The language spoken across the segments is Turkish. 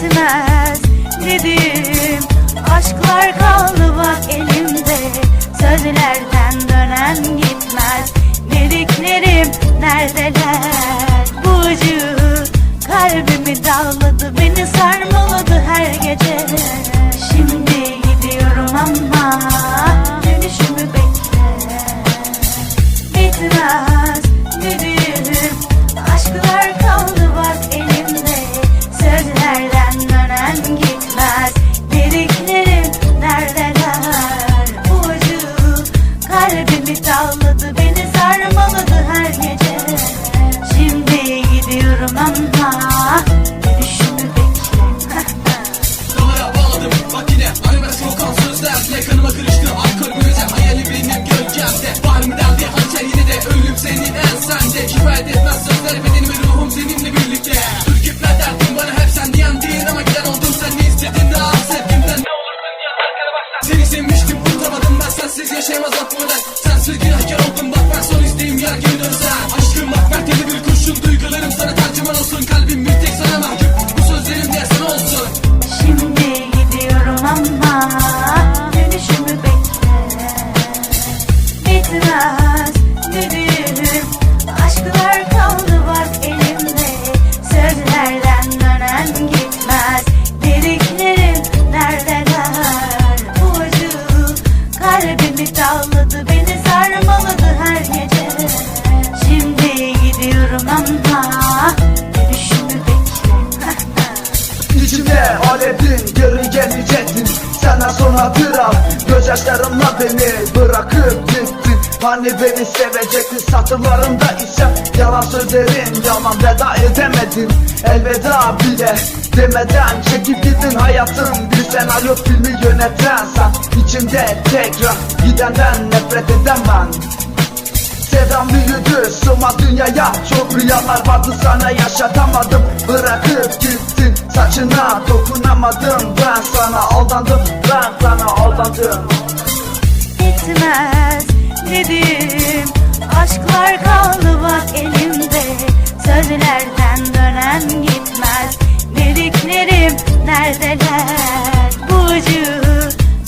Bitmez dediğim aşklar kaldı bak elimde. Sözlerden dönen gitmez. Dediklerim neredeler aklımdan Sensiz günahkar oldum bak ben son isteğim. Yer geri Gözyaşlarımla beni bırakıp gittin. Hani beni sevecektin satırlarımda isyan Yalan sözlerin yalan veda edemedin Elveda bile demeden çekip gittin hayatım Bir senaryo filmi yöneten sen İçimde tekrar gidenden nefret edemem Sevdam büyüdü sığma dünyaya. Çok rüyalar vardı sana yaşatamadım. Bırakıp gittin saçına dokunamadım. Ben sana aldandım ben sana aldandım. Bitmez dediğim Aşklar kaldı bak elimde. Sözlerden dönen gitmez Dediklerim neredeler? Bu acı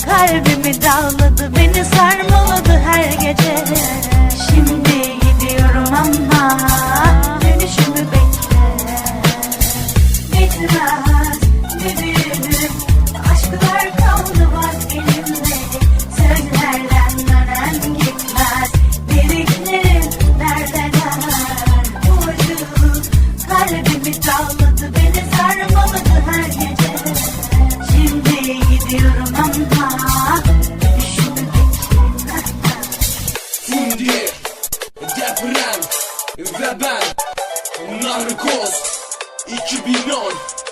kalbimi dağladı Beni sarmaladı her gece deprem ve ben Narkoz 2010